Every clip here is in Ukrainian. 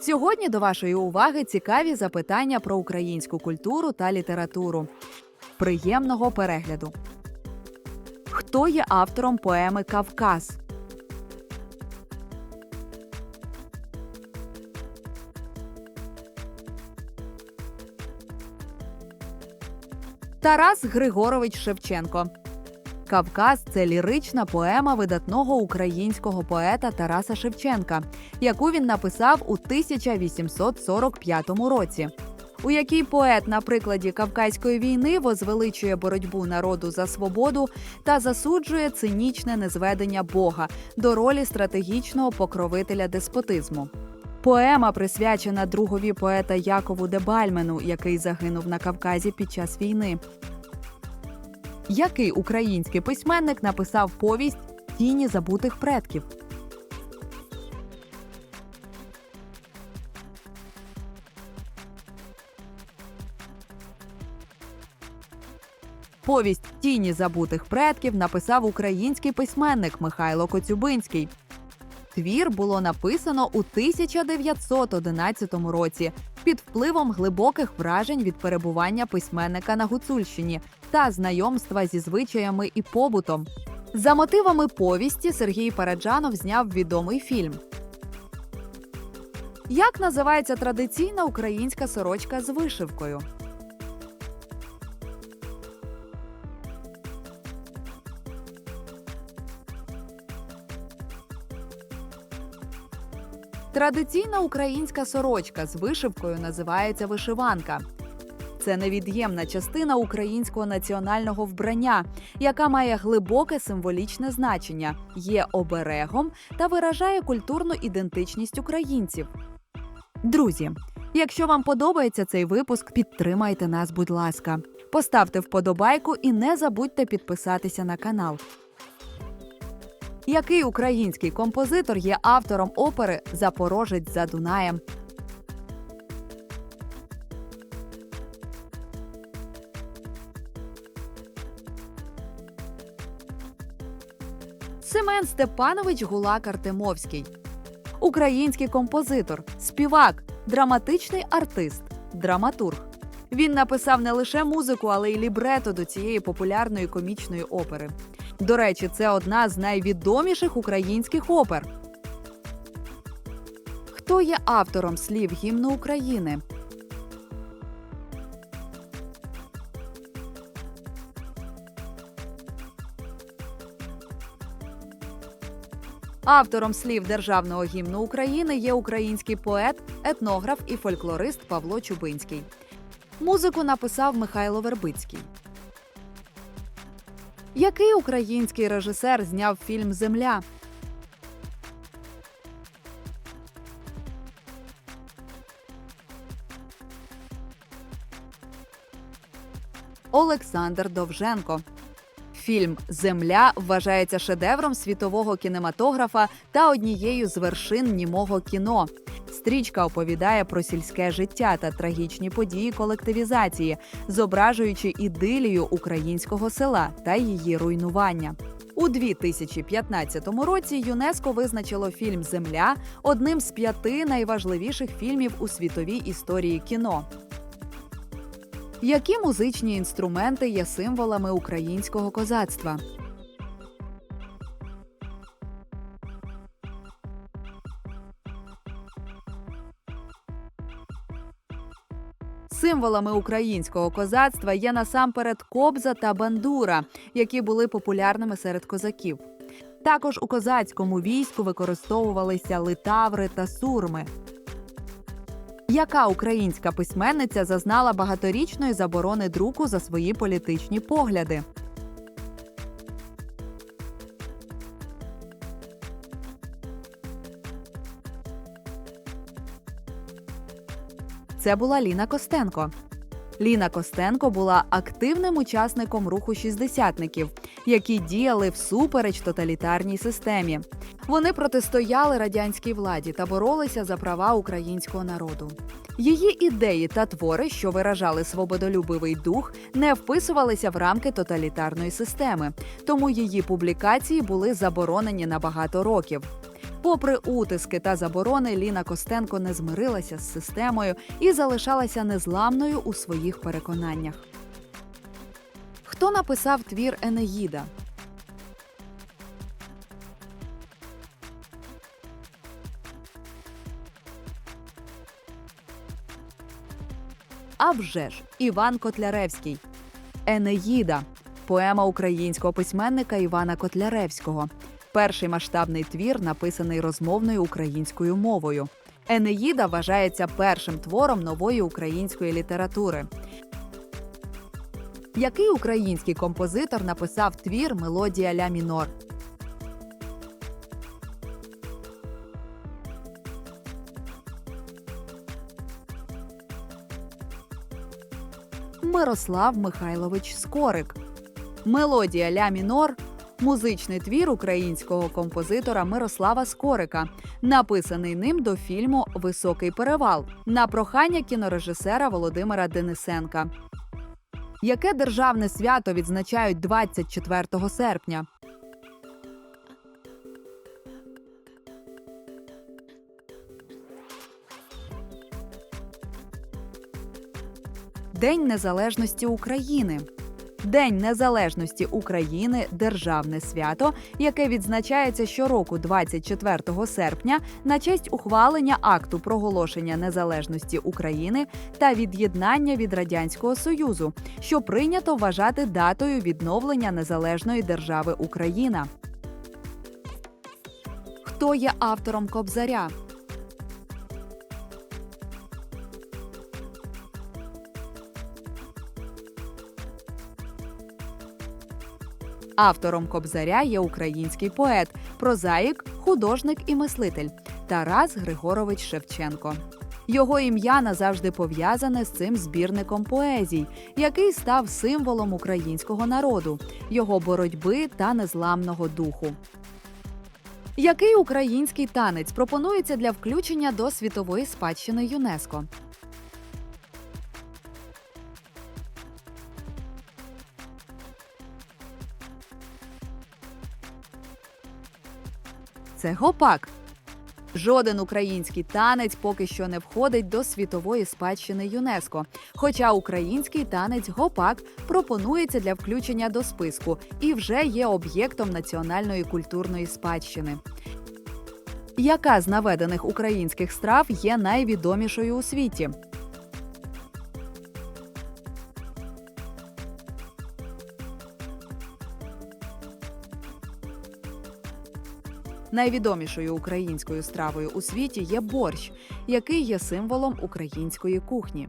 Сьогодні до вашої уваги цікаві запитання про українську культуру та літературу. Приємного перегляду. Хто є автором поеми Кавказ? Тарас Григорович Шевченко. Кавказ це лірична поема видатного українського поета Тараса Шевченка, яку він написав у 1845 році. У якій поет на прикладі Кавказької війни возвеличує боротьбу народу за свободу та засуджує цинічне незведення Бога до ролі стратегічного покровителя деспотизму. Поема присвячена другові поета Якову Дебальмену, який загинув на Кавказі під час війни. Який український письменник написав повість Тіні забутих предків? Повість Тіні забутих предків написав український письменник Михайло Коцюбинський. Твір було написано у 1911 році під впливом глибоких вражень від перебування письменника на Гуцульщині та знайомства зі звичаями і побутом. За мотивами повісті Сергій Параджанов зняв відомий фільм. Як називається традиційна українська сорочка з вишивкою? Традиційна українська сорочка з вишивкою називається вишиванка. Це невід'ємна частина українського національного вбрання, яка має глибоке символічне значення, є оберегом та виражає культурну ідентичність українців. Друзі, якщо вам подобається цей випуск, підтримайте нас, будь ласка. Поставте вподобайку і не забудьте підписатися на канал. Який український композитор є автором опери Запорожець за Дунаєм? Семен Степанович Гулак Артемовський. Український композитор, співак, драматичний артист, драматург. Він написав не лише музику, але й лібрето до цієї популярної комічної опери. До речі, це одна з найвідоміших українських опер. Хто є автором слів гімну України? Автором слів державного гімну України є український поет, етнограф і фольклорист Павло Чубинський. Музику написав Михайло Вербицький. Який український режисер зняв фільм Земля? Олександр Довженко. Фільм Земля вважається шедевром світового кінематографа та однією з вершин німого кіно. Стрічка оповідає про сільське життя та трагічні події колективізації, зображуючи ідилію українського села та її руйнування. У 2015 році ЮНЕСКО визначило фільм Земля одним з п'яти найважливіших фільмів у світовій історії кіно. Які музичні інструменти є символами українського козацтва? Символами українського козацтва є насамперед кобза та бандура, які були популярними серед козаків. Також у козацькому війську використовувалися литаври та сурми. Яка українська письменниця зазнала багаторічної заборони друку за свої політичні погляди? Це була Ліна Костенко. Ліна Костенко була активним учасником руху шістдесятників, які діяли всупереч тоталітарній системі. Вони протистояли радянській владі та боролися за права українського народу. Її ідеї та твори, що виражали свободолюбивий дух, не вписувалися в рамки тоталітарної системи, тому її публікації були заборонені на багато років. Попри утиски та заборони, Ліна Костенко не змирилася з системою і залишалася незламною у своїх переконаннях. Хто написав твір Енеїда? А вже ж Іван Котляревський. Енеїда поема українського письменника Івана Котляревського. Перший масштабний твір, написаний розмовною українською мовою. Енеїда вважається першим твором нової української літератури. Який український композитор написав твір Мелодія ля мінор? Мирослав Михайлович Скорик. Мелодія ля мінор музичний твір українського композитора Мирослава Скорика, написаний ним до фільму Високий перевал на прохання кінорежисера Володимира Денисенка. Яке державне свято відзначають 24 серпня? День Незалежності України. День Незалежності України державне свято, яке відзначається щороку 24 серпня на честь ухвалення акту проголошення незалежності України та від'єднання від радянського союзу, що прийнято вважати датою відновлення незалежної держави Україна. Хто є автором Кобзаря? Автором Кобзаря є український поет, прозаїк, художник і мислитель Тарас Григорович Шевченко. Його ім'я назавжди пов'язане з цим збірником поезій, який став символом українського народу, його боротьби та незламного духу. Який український танець пропонується для включення до світової спадщини ЮНЕСКО? Це гопак. Жоден український танець поки що не входить до світової спадщини ЮНЕСКО. Хоча український танець гопак пропонується для включення до списку і вже є об'єктом національної культурної спадщини. Яка з наведених українських страв є найвідомішою у світі? Найвідомішою українською стравою у світі є борщ, який є символом української кухні.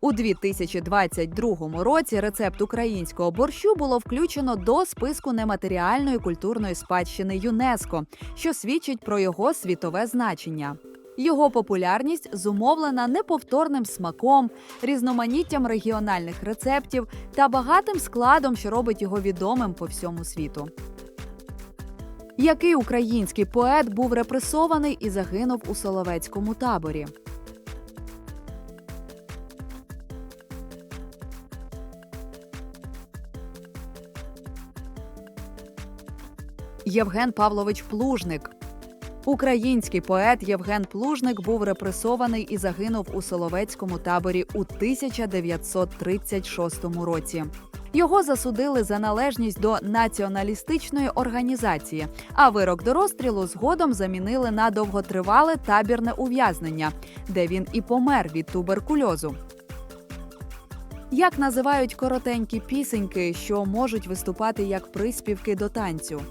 У 2022 році рецепт українського борщу було включено до списку нематеріальної культурної спадщини ЮНЕСКО, що свідчить про його світове значення. Його популярність зумовлена неповторним смаком, різноманіттям регіональних рецептів та багатим складом, що робить його відомим по всьому світу. Який український поет був репресований і загинув у Соловецькому таборі? Євген Павлович Плужник. Український поет Євген Плужник був репресований і загинув у Соловецькому таборі у 1936 році. Його засудили за належність до націоналістичної організації, а вирок до розстрілу згодом замінили на довготривале табірне ув'язнення, де він і помер від туберкульозу. Як називають коротенькі пісеньки, що можуть виступати як приспівки до танцю?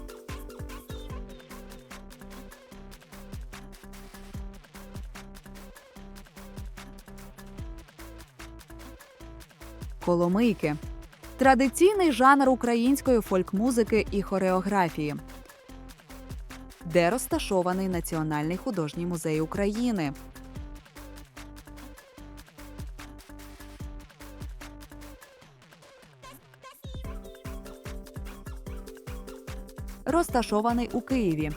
Коломийки традиційний жанр української фольк-музики і хореографії, де розташований Національний художній музей України. Розташований у Києві.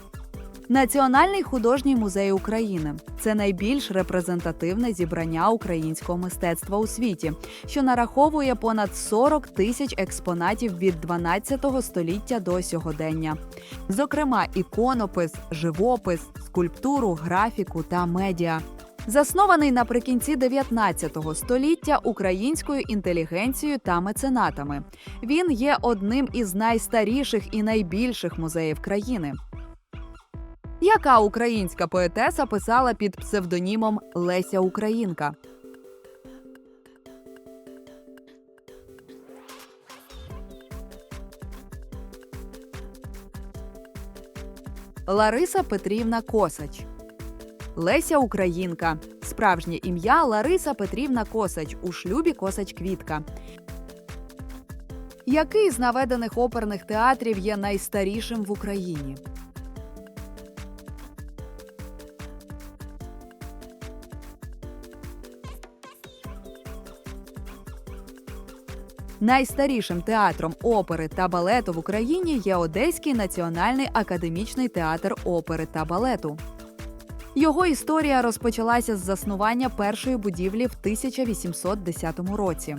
Національний художній музей України. це найбільш репрезентативне зібрання українського мистецтва у світі, що нараховує понад 40 тисяч експонатів від 12 століття до сьогодення. Зокрема, іконопис, живопис, скульптуру, графіку та медіа. Заснований наприкінці 19 століття українською інтелігенцією та меценатами. Він є одним із найстаріших і найбільших музеїв країни. Яка українська поетеса писала під псевдонімом Леся Українка? Лариса Петрівна Косач. Леся Українка. Справжнє ім'я Лариса Петрівна Косач у шлюбі Косач Квітка. Який з наведених оперних театрів є найстарішим в Україні? Найстарішим театром опери та балету в Україні є Одеський національний академічний театр опери та балету. Його історія розпочалася з заснування першої будівлі в 1810 році.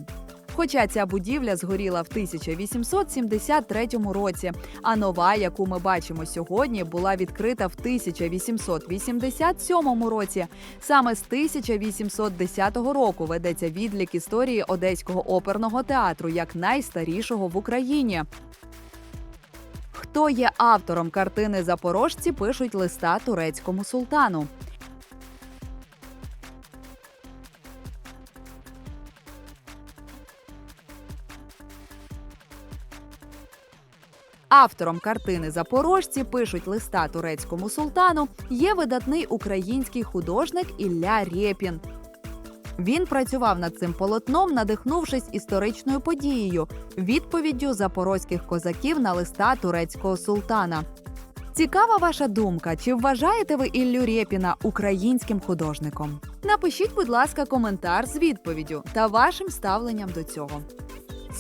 Хоча ця будівля згоріла в 1873 році, а нова, яку ми бачимо сьогодні, була відкрита в 1887 році. Саме з 1810 року ведеться відлік історії Одеського оперного театру як найстарішого в Україні. Хто є автором картини Запорожці пишуть листа турецькому султану. Автором картини Запорожці пишуть листа турецькому султану є видатний український художник Ілля Рєпін. Він працював над цим полотном, надихнувшись історичною подією відповіддю запорозьких козаків на листа турецького султана. Цікава ваша думка, чи вважаєте ви Іллю Рєпіна українським художником? Напишіть, будь ласка, коментар з відповіддю та вашим ставленням до цього.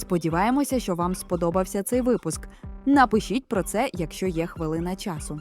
Сподіваємося, що вам сподобався цей випуск. Напишіть про це, якщо є хвилина часу.